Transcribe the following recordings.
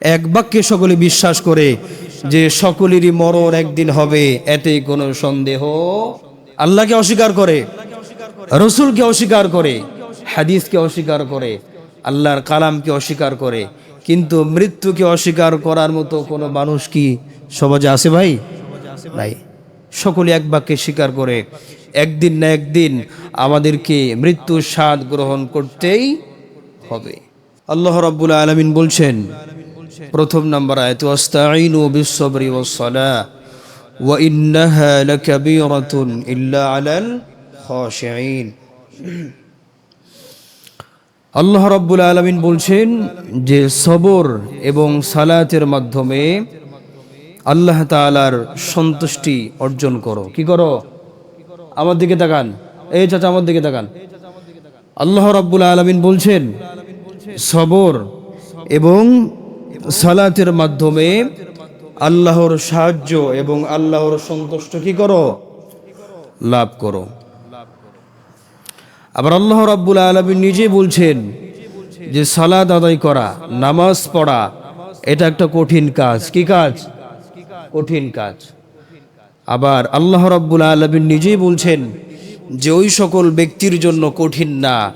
এক বাক্যে সকলে বিশ্বাস করে যে সকলেরই মরণ একদিন হবে এতে কোনো সন্দেহ আল্লাহকে অস্বীকার করে, রসুলকে অস্বীকার করে, হাদিসকে অস্বীকার করে, আল্লাহর কালামকে অস্বীকার করে। কিন্তু মৃত্যুকে অস্বীকার করার মতো কোনো মানুষ কি সমাজে আছে ভাই? নাই। সকলে এক বাক্যে স্বীকার করে, একদিন না একদিন আমাদেরকে মৃত্যুর স্বাদ গ্রহণ করতেই হবে। আল্লাহ রাব্বুল আলামিন বলছেন প্রথম নম্বর আয়াত, ওয়াস্তাঈনু বিস-সাবরি ওয়াস-সালাহ, ওয়া ইন্নাহা লাকাবীরাতুন ইল্লা আলাল খাশিঈন। আল্লাহ রাব্বুল আলামিন বলছেন যে, সবর এবং সালাতের মাধ্যমে আল্লাহ তাআলার সন্তুষ্টি অর্জন করো। কি করো? আমার দিকে তাকান। এই চাচা, আমার দিকে তাকান। আল্লাহ রাব্বুল আলামিন বলছেন, সবর এবং সালাতের মাধ্যমে আল্লাহর সাহায্য এবং আল্লাহর সন্তুষ্ট কি করো? লাভ করো। আবার আল্লাহ রাব্বুল আলামিন নিজে বলছেন যে সালাদ আদায় করা, নামাজ পড়া, এটা একটা কঠিন কাজ। কি কাজ? কঠিন কাজ। আবার আল্লাহ রাব্বুল আলামিন নিজেই বলছেন যে ওই সকল ব্যক্তির জন্য কঠিন না।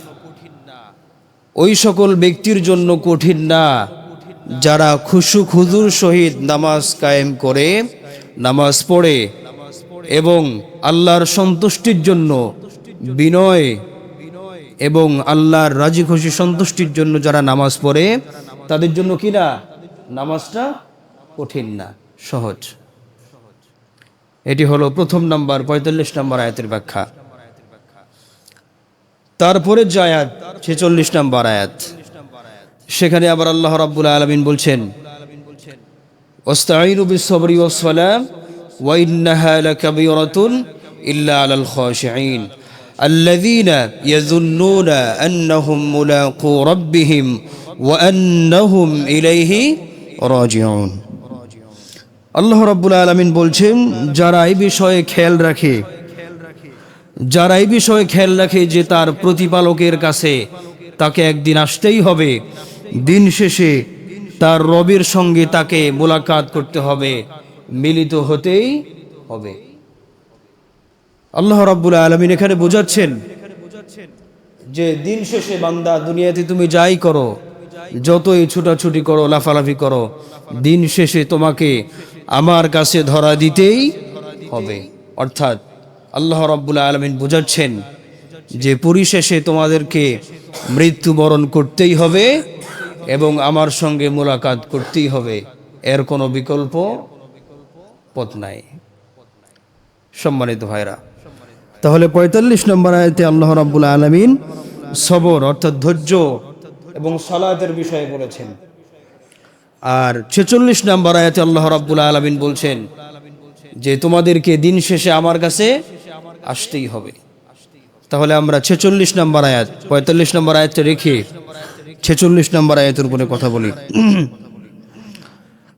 ওই সকল ব্যক্তির জন্য কঠিন না। যারা খুশু খুজুর সহিত নামাজ কায়েম করে, নামাজ পড়ে এবং আল্লাহর সন্তুষ্টির জন্য বিনয় এবং আল্লাহর রাজি খুশি সন্তুষ্টির জন্য যারা নামাজ পড়ে, তাদের জন্য কি না? নামাজটা কঠিন না, সহজ। এটি হলো প্রথম নাম্বার, পঁয়তাল্লিশ নম্বর আয়াতের ব্যাখ্যা। তারপরে যে আয়াত, ছেচল্লিশ নম্বর আয়াত। সেখানে আবার আল্লাহ রাব্বুল আলামিন বলছেন ওয়াস্তাঈনু বিস-সাবরি ওয়াস-সালাম ওয়া ইন্নাহা লাকাবীরাতুন ইল্লা আলাল খাশিঈন الذين يظنون أنهم ملاقو ربهم وأنهم إليه راجعون আল্লাহ রাব্বুল আলামিন বলছেন যারা এই বিষয়ে খেয়াল রাখে যারা এই বিষয়ে খেয়াল রাখে যে তার প্রতিপালকের কাছে তাকে একদিন আসতেই হবে দিন শেষে তার রবের সঙ্গে তাকে মোলাকাত করতে হবে, মিলিত হতেই হবে। আল্লাহ রাব্বুল আলমিন এখানে বোঝাচ্ছেন যে দিন শেষে বান্দা দুনিয়াতে তুমি যাই করো, যতই ছুটাছুটি করো, লাফালাফি করো, দিন শেষে তোমাকে আমার কাছে ধরা দিতেই হবে। অর্থাৎ আল্লাহ রাব্বুল আলমিন বোঝাচ্ছেন যে পরিশেষে তোমাদেরকে মৃত্যুবরণ করতেই হবে। এবং আমার সঙ্গে মোলাকাত করতেই হবে। এর কোনো বিকল্প পথ নাই। সম্মানিত ভাইরা। তাহলে পঁয়তাল্লিশ নম্বর আয়তে আল্লাহ রাব্বুল আলমিন সবর অর্থাৎ ধৈর্য এবং সালাতের বিষয়ে বলেছেন। আর ছেচল্লিশ নম্বর আয়াতে আল্লাহ রাব্বুল আলমিন বলছেন যে, তোমাদেরকে দিন শেষে আমার কাছে আসতেই হবে। তাহলে আমরা ছেচল্লিশ নম্বর আয়াত, পঁয়তাল্লিশ নম্বর আয়াতটা রেখে ছেচল্লিশ নম্বর আয়াতের উপরে কথা বলি।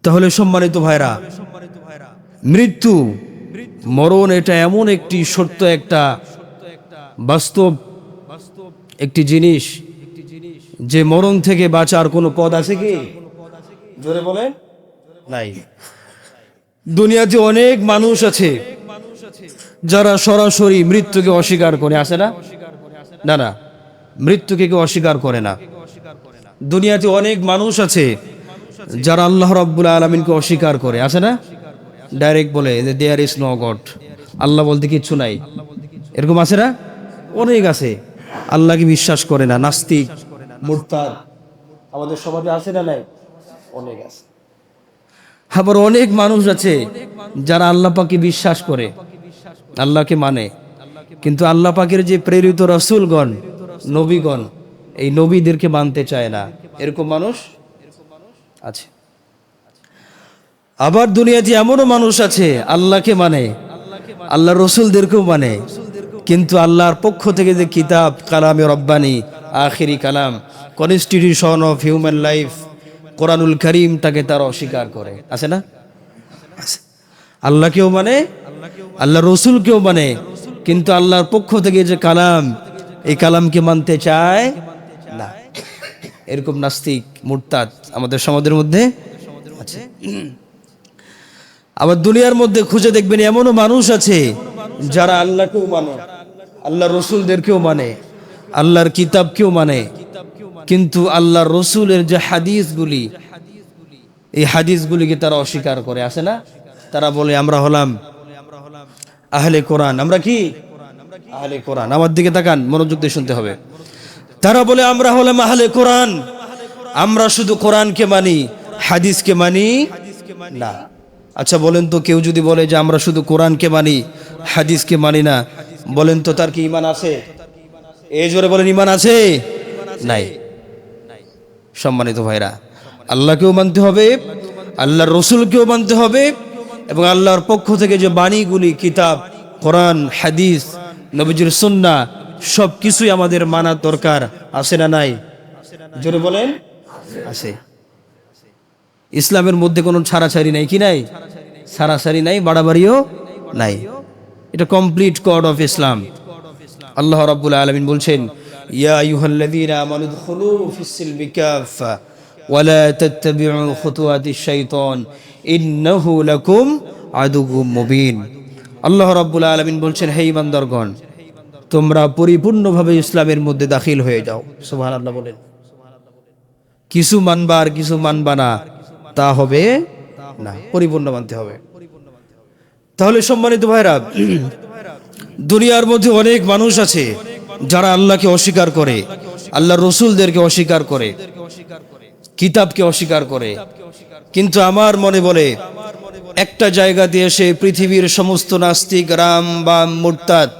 তাহলে সম্মানিত ভাইরা, মৃত্যু, মরণ এটা এমন একটি সত্য একটা বাস্তব একটি জিনিস যে মরণ থেকে বাঁচার কোনো পদ আছে কি? জোরে বলেন। নাই। দুনিয়াতে অনেক মানুষ আছে যারা সরাসরি মৃত্যুকে অস্বীকার করে আসে না? না না। মৃত্যুকে কেউ অস্বীকার করে না। দুনিয়াতে অনেক মানুষ আছে যারা আল্লাহ রাব্বুল আলমিনকে অস্বীকার করে। আছে না? ডাইরেক্ট বলে যে there is no God Allah বলতে কিচ্ছু নাই। এরকম আছে না? অনেক আছে। আল্লাহকে বিশ্বাস করে না, নাস্তিক, মুরতাদ। আমাদের সমাজে আছে না নাই? অনেক আছে। আবার অনেক মানুষ আছে যারা আল্লাহ পাকে বিশ্বাস করে, আল্লাহকে মানে। কিন্তু আল্লাহ পাকের যে প্রেরিত রসুলগণ, নবীগণ এই নবীদেরকে মানতে চায় না। এরকম মানুষ আছে। আবার দুনিয়াতে এমনও মানুষ আছে, আল্লাহকে মানে। আল্লাহ রসুলদেরকেও মানে। কিন্তু আল্লাহর পক্ষ থেকে যে কিতাব, কালামে রব্বানি, আখেরি কালাম কনস্টিটিউশন অফ হিউম্যান লাইফ কোরআনুল করিম তাকে তারা অস্বীকার করে। আছে না। আল্লাহকেও মানে আল্লাহ রসুলকেও মানে। কিন্তু আল্লাহর পক্ষ থেকে যে কালাম, এই কালামকে মানতে চায় এরকম নাস্তিক, মুরতাদ আমাদের সমাজের মধ্যে আছে। আবার দুনিয়ার মধ্যে খুঁজে দেখবেন এমনও মানুষ আছে যারা আল্লাহকেও মানে আল্লাহ রসুলদেরকেও মানে আল্লাহর কিতাবকেও মানে। কিন্তু আল্লাহর রসুলের যে হাদিসগুলি, এই হাদিসগুলিকে তারা অস্বীকার করে আসে না? তারা বলে, আমরা হলাম আহলে কোরআন। আমরা কি? আহলে কোরআন। আমার দিকে তাকান, মনোযোগ দিয়ে শুনতে হবে। তারা বলে, আমরা হলে মাহালে কোরআন। আমরা শুধু কোরআনকে মানি, হাদিসকে মানি না। আচ্ছা বলেন তো কেউ যদি বলে যে, আমরা শুধু কোরআনকে মানি, হাদিসকে মানি না। বলেন তো, তার কি ইমান আছে? এই জোরে বলেন ইমান আছে? নাই। সম্মানিত ভাইরা, আল্লাহকেও মানতে হবে, আল্লাহর রসুলকেও মানতে হবে এবং আল্লাহর পক্ষ থেকে যে বাণীগুলি, কিতাব, কোরআন, হাদিস, নবীজুর সুন্না সব কিছুই আমাদের মানার দরকার, আছে না নাই? জোরে বলেন। আছে। ইসলামের মধ্যে কোনো ছাড়াছাড়ি নাই কি নাই? ছাড়াছাড়ি নাই, বাড়াবাড়িও নাই। এটা complete code of Islam Allah রাব্বুল আলামিন বলছেন, ইয়া আইয়ুহাল্লাযীনা আমানু দুখুলু ফিস সিলমি কাফা ওয়ালা তাত্তাবিউ খুতুওয়াতিশ শাইতান, ইন্নাহু লাকুম আদুউম মুবিন। আল্লাহ রাব্বুল আলামিন বলছেন, হে ইমানদারগণ তোমরা পরিপূর্ণভাবে ইসলামের মধ্যে দাখিল হয়ে যাও। সুবহানাল্লাহ বলেন। কিছু মানবা আর কিছু মানবা না, তা হবে না। পরিপূর্ণ মানতে হবে। তাহলে সম্মানিত ভাইরা, দুনিয়ার মধ্যে অনেক মানুষ আছে যারা আল্লাহকে অস্বীকার করে আল্লাহ রসুলদেরকে অস্বীকার করে, কিতাবকে অস্বীকার করে। কিন্তু আমার মনে বলে, একটা জায়গাতে এসে পৃথিবীর সমস্ত নাস্তিক, রাম বা মোরতাদ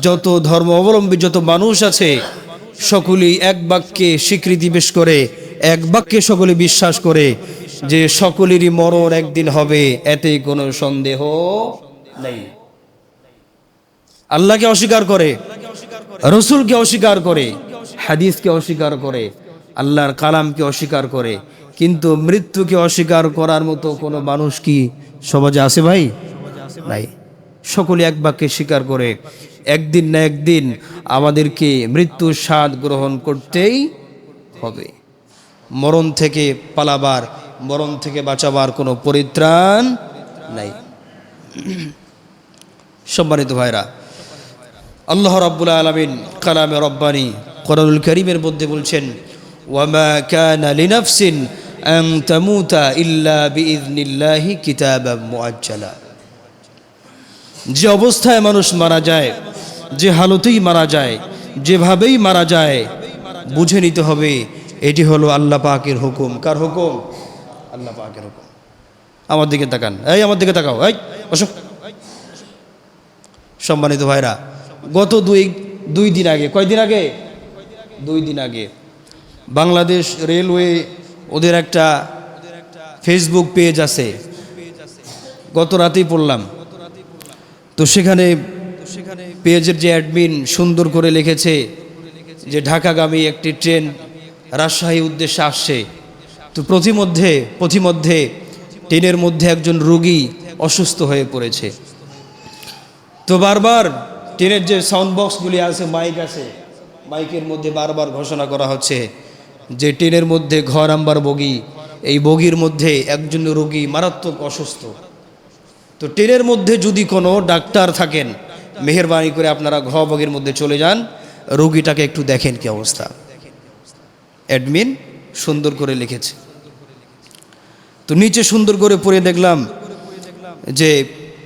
যত ধর্ম অবলম্বী যত মানুষ আছে, সকলেই এক বাক্যে স্বীকৃতি পেশ করে, এক বাক্যে সকলে বিশ্বাস করে যে সকলেরই মরণ একদিন হবে এতে কোনো সন্দেহ নেই। আল্লাহকে অস্বীকার করে, রসুলকে অস্বীকার করে, হাদিসকে অস্বীকার করে, আল্লাহর কালামকে অস্বীকার করে, কিন্তু মৃত্যুকে অস্বীকার করার মতো কোনো মানুষ কি সমাজে আছে ভাই? নাই। সকলে এক বাক্যে স্বীকার করে, একদিন না একদিন আমাদেরকে মৃত্যুর স্বাদ গ্রহণ করতেই হবে। মরণ থেকে পালাবার, মরণ থেকে বাঁচাবার কোনো পরিত্রাণ নাই। সম্মানিত ভাইরা, আল্লাহ রাব্বুল আলামিন কালামে রব্বানি কোরআনুল করিমের মধ্যে বলছেন, ওয়ামা কানা লিনাফসিন আন তামুতা ইল্লা বিইذনিল্লাহি কিতাবাম মুআজ্জালা। যে অবস্থায় মানুষ মারা যায়, যে হালতেই মারা যায়, যেভাবেই মারা যায়, বুঝে নিতে হবে, এটি হলো আল্লাহ পাকের হুকুম। কার হুকুম? আল্লাহ পাকের হুকুম। আমার দিকে তাকান। এই, আমার দিকে তাকাও। এই, বসো। সম্মানিত ভাইরা, গত দুই দুই দিন আগে কয়দিন আগে? দুই দিন আগে, বাংলাদেশ রেলওয়ে ওদের একটা ফেসবুক পেজ আছে। গত রাতেই পড়লাম। তো সেখানে সেখানে পেজের যে অ্যাডমিন সুন্দর করে লিখেছে যে ঢাকাগামী একটি ট্রেন রাজশাহী উদ্দেশ্যে আসছে। তো প্রতিমধ্যে প্রতিমধ্যে ট্রেনের মধ্যে একজন রোগী অসুস্থ হয়ে পড়েছে। তো বারবার ট্রেনের যে সাউন্ড বক্সগুলি আছে মাইক আছে মাইকের মধ্যে বারবার ঘোষণা করা হচ্ছে যে ট্রেনের মধ্যে ঘর আম্বার বগি, এই বগির মধ্যে একজন রোগী মারাত্মক অসুস্থ। তো ট্রেনের মধ্যে যদি কোনো ডাক্তার থাকেন, মেহরবানি করে আপনারা ঘ মধ্যে চলে যান, রোগীটাকে একটু দেখেন কি অবস্থা। অ্যাডমিন সুন্দর করে লিখেছে। তো নিচে সুন্দর করে পড়ে দেখলাম যে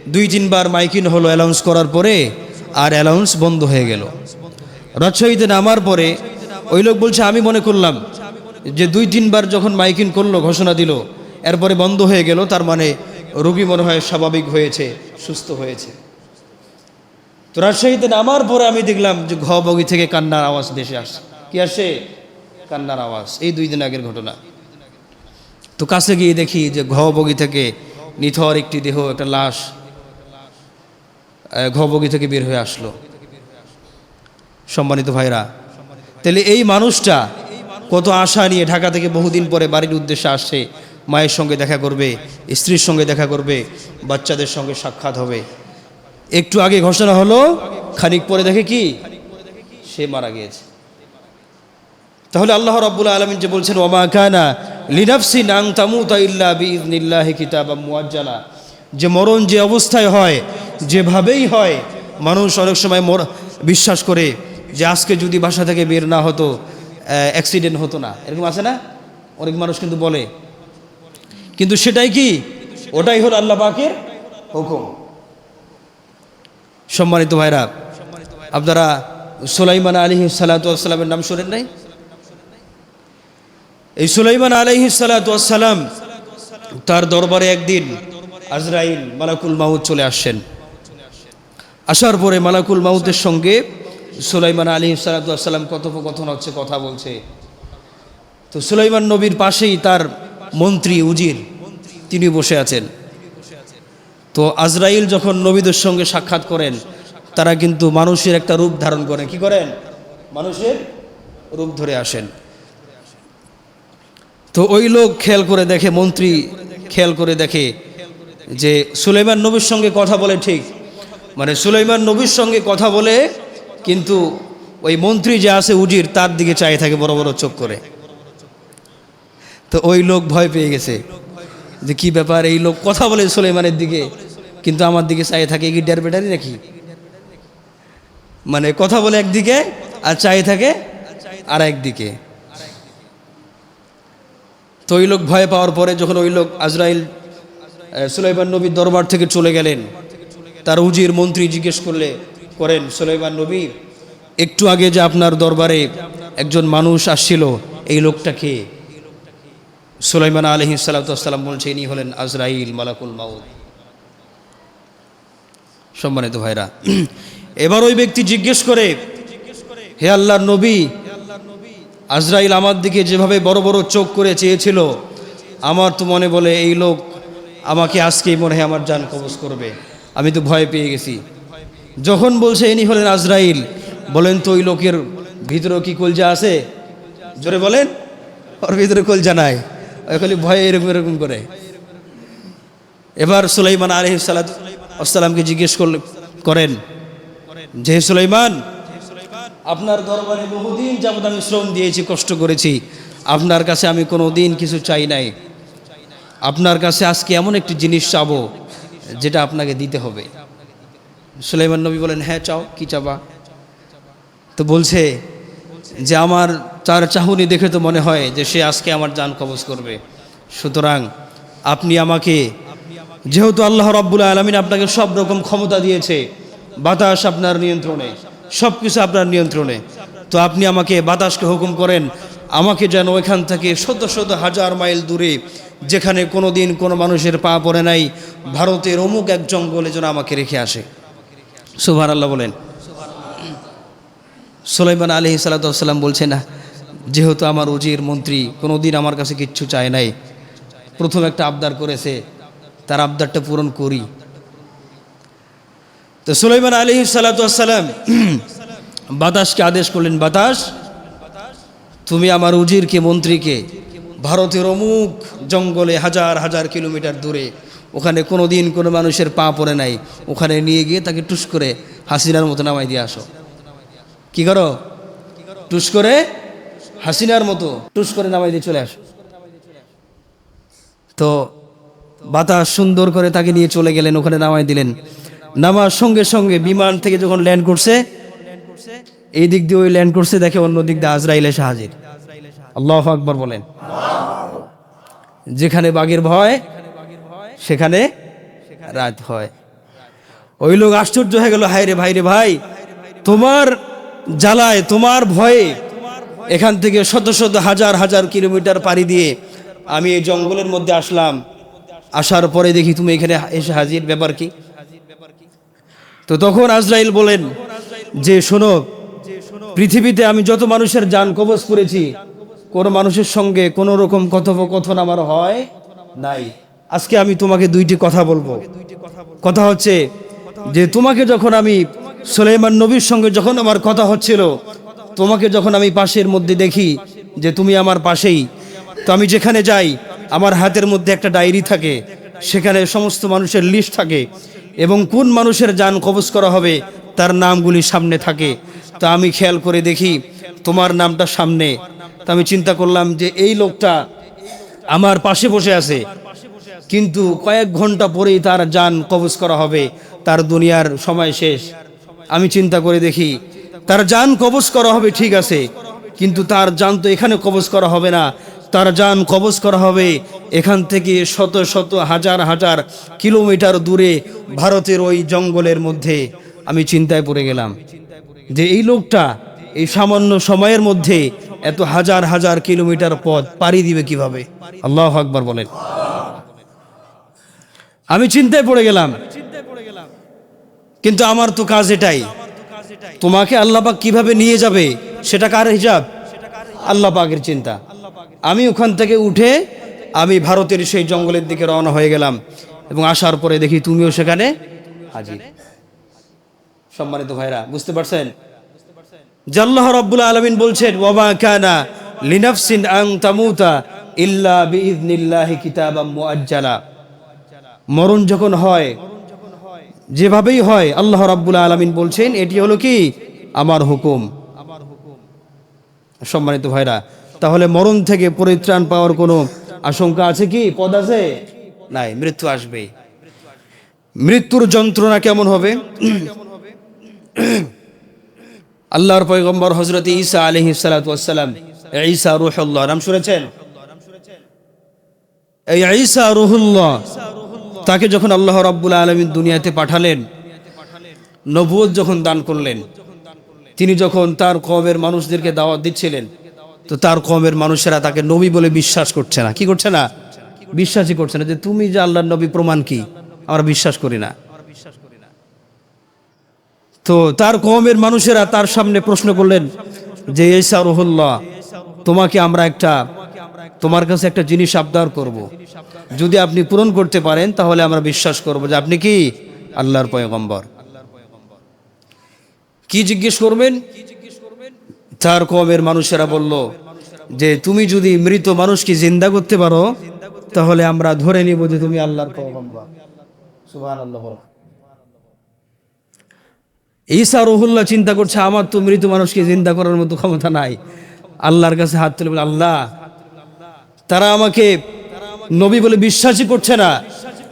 দুই তিনবার মাইকিন হলো অ্যালাউন্স করার পরে আর অ্যালাউন্স বন্ধ হয়ে গেল। রাজশাহীতে নামার পরে ওই লোক বলছে, আমি মনে করলাম যে দুই তিনবার যখন মাইকিন করল, ঘোষণা দিল, এরপরে বন্ধ হয়ে গেল, তার মানে রোগী মনে হয় স্বাভাবিক হয়েছে, সুস্থ হয়েছে। তো রাজশাহীতে নামার পরে আমি দেখলাম যে ঘ বগি থেকে কান্নার আওয়াজ দেশে আসে কি আসে কান্নার আওয়াজ। এই দুই দিন আগের ঘটনা। তো কাছে গিয়ে দেখি যে ঘ বগি থেকে নিথর একটি দেহ, একটা লাশ ঘ বগি থেকে বের হয়ে আসলো। সম্মানিত ভাইরা, তাহলে এই মানুষটা কত আশা নিয়ে ঢাকা থেকে বহুদিন পরে বাড়ির উদ্দেশ্যে আসছে মায়ের সঙ্গে দেখা করবে, স্ত্রীর সঙ্গে দেখা করবে, বাচ্চাদের সঙ্গে সাক্ষাৎ হবে। একটু আগে ঘোষণা হলো, খানিক পরে দেখে কি? সে মারা গিয়েছে। তাহলে আল্লাহ রাব্বুল আলমিন যে বলছেন ওমা কানা লিনাফসি নাং তামুতা ইল্লা বিইজনিল্লাহি কিতাবাম মুআজ্জালা। যে মরণ যে অবস্থায় হয়, যেভাবেই হয়, মানুষ অনেক সময় মর, বিশ্বাস করে যে আজকে যদি বাসা থেকে বের না হতো অ্যাক্সিডেন্ট হতো না। এরকম আছে না? অনেক মানুষ কিন্তু বলে কিন্তু সেটাই কি? ওটাই হলো আল্লাহ পাকের হুকুম। সম্মানিত ভাইরা, আপনারা সুলাইমান আলী সালাতামের নাম শোনেন নাই? এই সুলাইমান আলহি সালাতাম তার দরবারে একদিন আজরাইল মালাকুল মাহুদ চলে আসছেন। আসার পরে মালাকুল মাহুদের সঙ্গে সুলাইমান আলী সালাতাম কথোপকথন হচ্ছে, কথা বলছে। তো সুলাইমান নবীর পাশেই তার মন্ত্রী উজির, তিনি বসে আছেন। তো আজরাইল যখন নবীদের সঙ্গে সাক্ষাৎ করেন, তারা কিন্তু মানুষের একটা রূপ ধারণ করেন কি করেন? মানুষের রূপ ধরে আসেন। তো ওই লোক খেয়াল করে দেখে, মন্ত্রী খেয়াল করে দেখে যে সুলাইমান নবীর সঙ্গে কথা বলে ঠিক। মানে সুলাইমান নবীর সঙ্গে কথা বলে কিন্তু ওই মন্ত্রী যে আছে উজির, তার দিকে চাই থাকে বড় বড় চোখ করে। তো ওই লোক ভয় পেয়ে গেছে যে কি ব্যাপার, এই লোক কথা বলে সুলাইমানের দিকে, কিন্তু আমার দিকে চাই থাকে কি ডের বেটারি নাকি? মানে কথা বলে একদিকে আর চাই থাকে আর একদিকে তো ওই লোক ভয় পাওয়ার পরে যখন ওই লোক আজরাইল সুলাইমান নবীর দরবার থেকে চলে গেলেন, তার উজির মন্ত্রী জিজ্ঞেস করলে, করেন, সুলাইমান নবী, একটু আগে যে আপনার দরবারে একজন মানুষ আসছিল, এই লোকটাকে সুলাইমান আলহি সাল্লাম বলছে, ইনি হলেন আজরাইল, মালাকুল মাউদ সম্মানিত ভাইরা, এবার ওই ব্যক্তি জিজ্ঞেস করে, হে আল্লাহর নবী, আজরাইল আমার দিকে যেভাবে বড় বড় চোখ করে চেয়েছিল, আমার তো মনে বলে, এই লোক আমাকে আজকেই মনে হয় আমার যান কবজ করবে। আমি তো ভয় পেয়ে গেছি। যখন বলছে, ইনি হলেন আজরাইল, বলেন তো ওই লোকের ভিতরেও কি কলজা আছে? জোরে বলেন, ওর ভিতরে কলজা নাই। খালি ভয়ে এরকম এরকম করে। এবার সুলাইমান আলহ সালামকে জিজ্ঞেস করলে, করেন, যে সুলাইমান, আপনার দরবারে বহুদিন যাবত আমি শ্রম দিয়েছি, কষ্ট করেছি, আপনার কাছে আমি কোনো দিন কিছু চাই নাই। আপনার কাছে আজকে এমন একটি জিনিস চাবো, যেটা আপনাকে দিতে হবে। সুলাইমান নবী বলেন হ্যাঁ চাও, কি চাবা? তো বলছে যে, আমার তার চাহুনি দেখে তো মনে হয় যে সে আজকে আমার যান কবজ করবে। সুতরাং আপনি আমাকে, যেহেতু আল্লাহ রব্বুল আলমিন আপনাকে সব রকম ক্ষমতা দিয়েছে, বাতাস আপনার নিয়ন্ত্রণে সব কিছু আপনার নিয়ন্ত্রণে, তো আপনি আমাকে বাতাসকে হুকুম করেন, আমাকে যেন ওইখান থেকে শত শত হাজার মাইল দূরে, যেখানে কোনো দিন কোনো মানুষের পা পড়ে নাই, ভারতের অমুক এক জঙ্গলে যেন আমাকে রেখে আসে। সুভার আল্লাহ বলেন। সুলাইমান আলহি সাল্লাম বলছে না যেহেতু আমার উজির মন্ত্রী কোনো দিন আমার কাছে কিচ্ছু চায় নাই। প্রথম একটা আবদার করেছে, তার আবদারটা পূরণ করি। তো সুলাইমান আলী সালাতাম বাতাসকে আদেশ করলেন, বাতাস, তুমি আমার উজিরকে, মন্ত্রীকে ভারতের অমুক জঙ্গলে হাজার হাজার কিলোমিটার দূরে, ওখানে কোনো দিন কোনো মানুষের পা পড়ে নাই, ওখানে নিয়ে গিয়ে তাকে টুস করে হাসিনার মতো নামাই দিয়ে আসো। কি করো? টুস করে হাসিনার মতো টুস করে নামাই দিয়ে চলে আসো। তো বাতাস সুন্দর করে তাকে নিয়ে চলে গেলেন, ওখানে নামাই দিলেন। নামার সঙ্গে সঙ্গে বিমান থেকে যখন ল্যান্ড করছে, এই দিক দিয়ে ওই ল্যান্ড করছে, দেখে অন্য দিক দিয়ে আজরাইল এসে আল্লাহ আকবর বলেন। যেখানে বাঘের ভয়, সেখানে রাত হয়। ওই লোক আশ্চর্য হয়ে গেল হায় রে ভাই রে ভাই, তোমার জ্বালায়, তোমার ভয়ে এখান থেকে শত শত হাজার হাজার কিলোমিটার পাড়ি দিয়ে আমি এই জঙ্গলের মধ্যে আসলাম। আসার পরে দেখি তুমি এখানে এসে হাজির, ব্যাপার কি? তো তখন আজরাইল বলেন যে, শোনো, পৃথিবীতে আমি যত মানুষের যান কবজ করেছি, কোনো মানুষের সঙ্গে কোনো রকম কথোপকথন আমার হয় নাই। আজকে আমি তোমাকে দুইটি কথা বলব। কথা হচ্ছে যে, তোমাকে যখন আমি সুলাইমান নবীর সঙ্গে যখন আমার কথা হচ্ছিল তোমাকে যখন আমি পাশের মধ্যে দেখি যে তুমি আমার পাশেই, তো আমি যেখানে যাই, আমার হাতের মধ্যে একটা ডায়েরি থাকে, সেখানে সমস্ত মানুষের লিস্ট থাকে, এবং কোন মানুষের যান কবজ করা হবে, তার নামগুলি সামনে থাকে। তো আমি খেয়াল করে দেখি, তোমার নামটা সামনে। তো আমি চিন্তা করলাম যে এই লোকটা আমার পাশে বসে আছে, কিন্তু কয়েক ঘণ্টা পরেই তার যান কবজ করা হবে, তার দুনিয়ার সময় শেষ। আমি চিন্তা করে দেখি তার যান কবজ করা হবে, ঠিক আছে। কিন্তু তার যান তো এখানে কবজ করা হবে না। তার যান কবজ করা হবে এখান থেকে শত শত হাজার হাজার কিলোমিটার দূরে ভারতের ওই জঙ্গলের মধ্যে। আমি চিন্তায় পড়ে গেলাম যে এই লোকটা এই সামান্য সময়ের মধ্যে এত হাজার হাজার কিলোমিটার পথ পাড়ি দিবে কীভাবে? আল্লাহ আকবার বলেন। আমি চিন্তায় পড়ে গেলাম। কিন্তু আমার তো কাজ এটাই। তোমাকে আল্লাপাক কীভাবে নিয়ে যাবে, সেটা কার হিসাব? আল্লাহ চিন্তা। আমি ওখান থেকে উঠে আমি ভারতের সেই জঙ্গলের দিকে রওনা হয়ে গেলাম এবং আসার পরে দেখি তুমিও সেখানে হাজির। সম্মানিত ভাইরা, বুঝতে পারছেন? জাল্লাহ রব্বুল আলমিন বলছেন ওমা কানা লিনাফসিন আং তামুতা ইল্লা বিইذনিল্লাহি কিতাবাম মুআজ্জালা। মরণ যখন হয় যেভাবেই হয়, আল্লাহ রাব্বুল আলামিন বলছেন, এটি হলো কি? আমার হুকুম। সম্মানিত ভাইরা, তাহলে মরণ থেকে পরিত্রাণ পাওয়ার কোনো আশঙ্কা আছে কি? পদ আছে? নাই, মৃত্যু আসবে। মৃত্যুর যন্ত্রণা কেমন হবে? আল্লাহর পয়গম্বর হজরত ঈসা আলহি সালাতাম ঈসা রুহুল্লাহ, নাম শুনেছেন? এই ঈসা রুহুল্লাহ তাকে যখন আল্লাহ রাব্বুল আলমিন দুনিয়াতে পাঠালেন নবুয়ত যখন দান করলেন, তিনি যখন তার কমের মানুষদেরকে দাওয়াত দিচ্ছিলেন, তো তার কমের মানুষেরা তাকে নবী বলে বিশ্বাস করছে না। কি করছে না? বিশ্বাসই করছে না যে তুমি যে আল্লাহর নবী, প্রমাণ কি? আমরা বিশ্বাস করি না। তো তার কমের মানুষেরা তার সামনে প্রশ্ন করলেন যে এসা রহুল্লাহ তোমাকে আমরা একটা তোমার কাছে একটা জিনিস আবদার করব। যদি আপনি পূরণ করতে পারেন, তাহলে আমরা বিশ্বাস করব যে আপনি কি? আল্লাহর পয়গম্বর। কি জিজ্ঞেস করবেন? তার কমের মানুষেরা বলল যে, তুমি যদি মৃত মানুষকে জিন্দা করতে পারো, তাহলে আমরা ধরে নিব যে তুমি আল্লাহর। ঈসা রহুল্লাহ চিন্তা করছে, আমার তো মৃত মানুষকে জিন্দা করার মতো ক্ষমতা নাই। আল্লাহর কাছে হাত তুলে বলে, আল্লাহ তারা আমাকে নবী বলে বিশ্বাসই করছে না।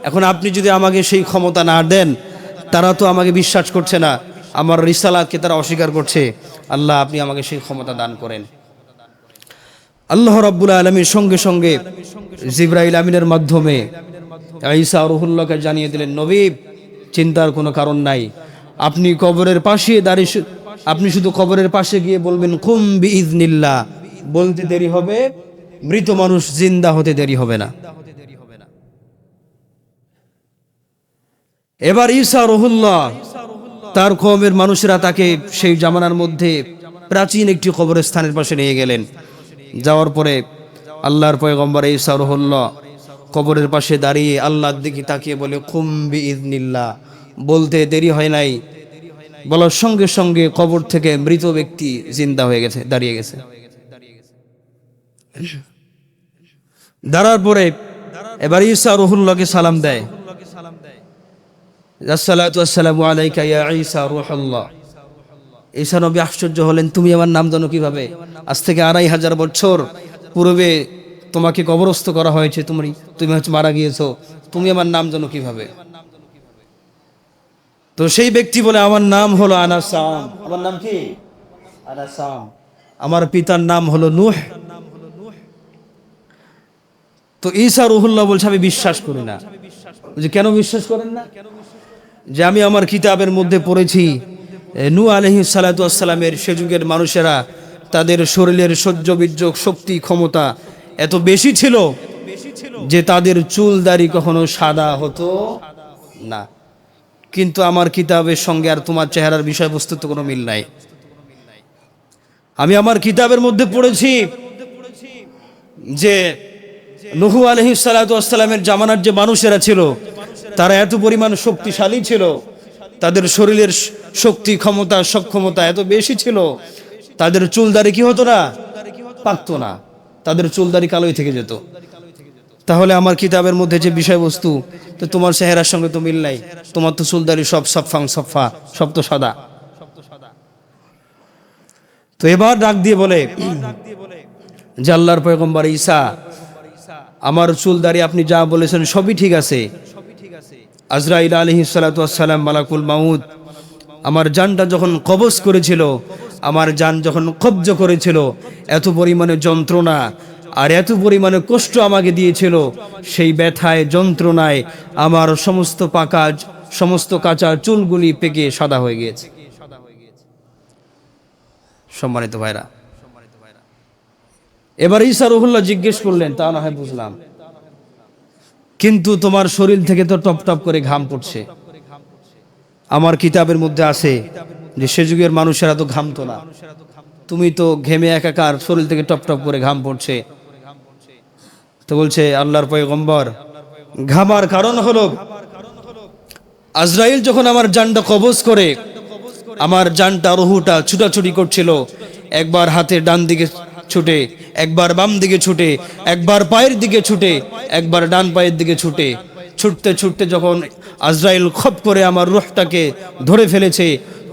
এখন আপনি যদি আমাকে সেই ক্ষমতা না দেন, তারা তো আমাকে বিশ্বাস করছে না। আমার রিসালাতকে তারা অস্বীকার করছে। আল্লাহ, আপনি আমাকে সেই ক্ষমতা দান করেন। আল্লাহ রাব্বুল আলমীর সঙ্গে সঙ্গে জিব্রাইল আমিনের মাধ্যমে ঈসা রহুল্লাহকে জানিয়ে দিলেন, নবী, চিন্তার কোনো কারণ নাই। আপনি কবরের পাশে দাঁড়িয়ে আপনি শুধু কবরের পাশে গিয়ে বলবেন, কুম বিইজনিল্লাহ বলতে দেরি হবে। মৃত মানুষ জিন্দা হতে দেরি হবে না। এবার ঈসা রহুল্লাহ, তার কমের মানুষেরা তাকে সেই জামানার মধ্যে প্রাচীন একটি কবরস্থানের পাশে নিয়ে গেলেন। যাওয়ার পরে আল্লাহর পয়গম্বর ঈসা রহুল্লাহ কবরের পাশে দাঁড়িয়ে আল্লাহর দিকে তাকিয়ে বলে কুম্বি ইদনিল্লাহ বলতে দেরি হয় নাই। বলার সঙ্গে সঙ্গে কবর থেকে মৃত ব্যক্তি জিন্দা হয়ে গেছে, দাঁড়িয়ে গেছে। দাঁড়ার পরে এবার ঈসা রহুল্লাহকে সালাম দেয়। রুহুল্লাহ। ঈসা নবী আশ্চর্য হলেন, তুমি আমার নাম জানো কীভাবে? আজ থেকে আড়াই হাজার বছর পূর্বে তোমাকে কবরস্থ করা হয়েছে, তুমি তুমি হচ্ছে মারা গিয়েছো। তুমি আমার নাম জানো কীভাবে? তো সেই ব্যক্তি বলে, আমার নাম হলো আনাসাম আমার নাম কি? আনাসাম আমার পিতার নাম হলো নূহ। তো ঈসা রুহুল্লাহ বলছে, আমি বিশ্বাস করি না। যে কেন বিশ্বাস করেন না? যে, আমি আমার কিতাবের মধ্যে পড়েছি। নু আলহি সালাতামের সে যুগের মানুষেরা তাদের শরীরের সহ্য বিযোগ শক্তি ক্ষমতা এত বেশি ছিল যে, তাদের চুল দাড়ি কখনো সাদা হতো না। কিন্তু আমার কিতাবের সঙ্গে আর তোমার চেহারার বিষয়বস্তুর তো কোনো মিল নাই। আমি আমার কিতাবের মধ্যে পড়েছি যে নহু আলহি সালাতামের জামানার যে মানুষেরা ছিল, তারা এত পরিমাণ শক্তিশালী ছিল, তাদের শরীরের শক্তি, ক্ষমতা, সক্ষমতা এত বেশি ছিল, তাদের চুলদারি কি হতো না? পাকতো না। তাদের চুলদারি কালোই থেকে যেত। তাহলে আমার কিতাবের মধ্যে যে বিষয়বস্তু, তো তোমার চেহারার সঙ্গে তো মিল নাই। তোমার তো চুলদারি সব সফাং সফা সব তো সাদা। তো এবার ডাক দিয়ে বলে যে আল্লাহর পয়গম্বর ঈসা আমার চুল দাঁড়িয়ে আপনি যা বলেছেন সবই ঠিক আছে। আজরাইল আলহি সালাতাম মালাকুল মাউদ আমার জানটা যখন কবজ করেছিল, আমার জান যখন কব্জ করেছিল, এত পরিমাণে যন্ত্রণা আর এত পরিমাণে কষ্ট আমাকে দিয়েছিল, সেই ব্যথায়, যন্ত্রণায় আমার সমস্ত পাকা, সমস্ত কাঁচা চুলগুলি পেকে সাদা হয়ে গিয়েছে। সম্মানিত ভাইরা এবার ঈসা রহুল্লাহ জিজ্ঞেস করলেন, তা না হয় বুঝলাম। কিন্তু তোমার শরীর থেকে তো টপ টপ করে ঘাম পড়ছে। আমার কিতাবের মধ্যে আছে যে, সে যুগের মানুষেরা তো ঘামতো না। তুমি তো ঘেমে একাকার, শরীর থেকে টপ টপ করে ঘাম পড়ছে। তো বলছে, আল্লাহর পয়গম্বর, ঘামার কারণ হলো আজরাইল যখন আমার জানটা কবজ করে, আমার জানটা রহুটা ছুটাছুটি করছিল, একবার হাতের ডান দিকে ছুটে, একবার বাম দিকে ছুটে, একবার পায়ের দিকে ছুটে, একবার ডান পায়ের দিকে ছুটে। ছুটতে ছুটতে যখন আজরাইল খপ করে আমার রুহটাকে ধরে ফেলেছে,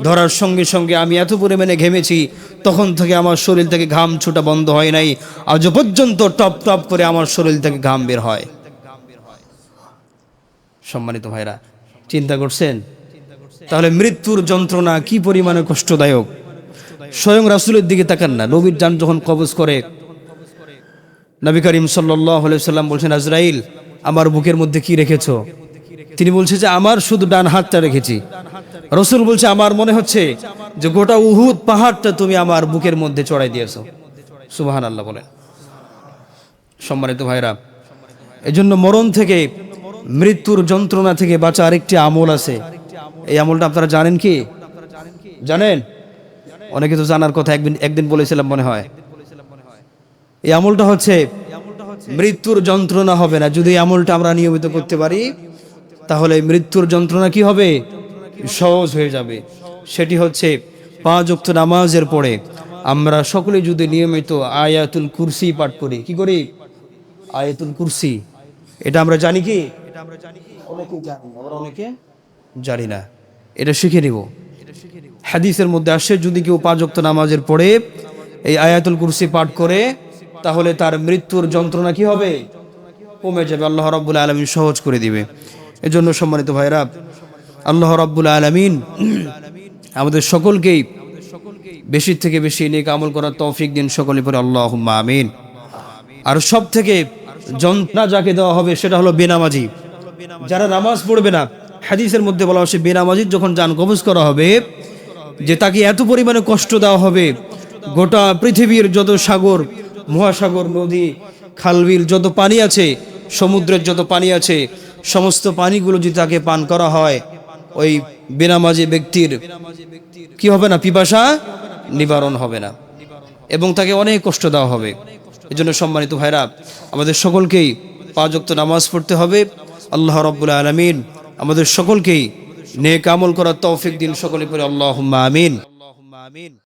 ধরার সঙ্গে সঙ্গে আমি এত পরিমাণে ঘেমেছি, তখন থেকে আমার শরীর থেকে ঘাম ছুটা বন্ধ হয় নাই। আজও পর্যন্ত টপ টপ করে আমার শরীর থেকে ঘাম বের হয়। সম্মানিত ভাইরা, চিন্তা করছেন? তাহলে মৃত্যুর যন্ত্রণা কি পরিমাণে কষ্টদায়ক? স্বয়ং রাসুলের দিকে তাকান না। নবীর যান যখন কবজ করে, নবী করিম সাল্লাম বলছেন, আজরাইল, আমার বুকের মধ্যে কি রেখেছ? তিনি বলছে যে, আমার শুধু ডান হাতটা রেখেছি। রসুল বলছে, আমার মনে হচ্ছে যে, গোটা উহুদ পাহাড়টা তুমি আমার বুকের মধ্যে চড়াই দিয়েছ। সুবাহান আল্লাহ বলেন। সম্মানিত ভাইরা, এজন্য মরণ থেকে, মৃত্যুর যন্ত্রণা থেকে বাঁচা আরেকটি আমল আছে। এই আমলটা আপনারা জানেন কি? জানেন? অনেকে তো জানার কথা একদিন একদিন বলেছিলাম মনে হয়। এই আমলটা হচ্ছে মৃত্যুর যন্ত্রণা হবে না। যদি আমলটা আমরা নিয়মিত করতে পারি তাহলে মৃত্যুর যন্ত্রণা কি হবে? সহজ হয়ে যাবে। সেটি হচ্ছে পাঁচ অক্ত নামাজের পরে আমরা সকলে যদি নিয়মিত আয়াতুল কুরসি পাঠ করি কি করি? আয়াতুল কুরসি। এটা আমরা জানি কি? অনেকে জানি আমরা অনেকে জানি না। এটা শিখে নিব। হাদিসের মধ্যে আসে, যদি কেউ পাঁচ অক্ত নামাজের পরে এই আয়াতুল কুরসি পাঠ করে, তাহলে তার মৃত্যুর যন্ত্রণা কি হবে? কমে যাবে। আল্লাহ রাব্বুল আলমিন সহজ করে দিবে। এজন্য সম্মানিত ভাইরা আল্লাহ রাব্বুল আলমিন আমাদের সকলকেই বেশি থেকে বেশি নেক আমল করার তৌফিক দিন সকলে পরে আল্লাহ আমিন। আর সব থেকে যন্ত্রণা যাকে দেওয়া হবে, সেটা হলো বেনামাজি। যারা নামাজ পড়বে না, হাদিসের মধ্যে বলা হচ্ছে বেনামাজির যখন যান কবজ করা হবে যে তাকে এত পরিমাণে কষ্ট দেওয়া হবে, গোটা পৃথিবীর যত সাগর, মহাসাগর, নদী, খালবিল, যত পানি আছে, সমুদ্রের যত পানি আছে, সমস্ত পানিগুলো যদি তাকে পান করা হয়, ওই বেনামাজি ব্যক্তির কি হবে না, পিপাসা নিবারণ হবে না। এবং তাকে অনেক কষ্ট দেওয়া হবে। এজন্য সম্মানিত ভাইরা, আমাদের সকলকেই পাঁচ নামাজ পড়তে হবে। আল্লাহ রব্বুল আলমিন আমাদের সকলকেই নেক আমল করার তৌফিক দিন সকলে পরে আল্লাহ আমিন।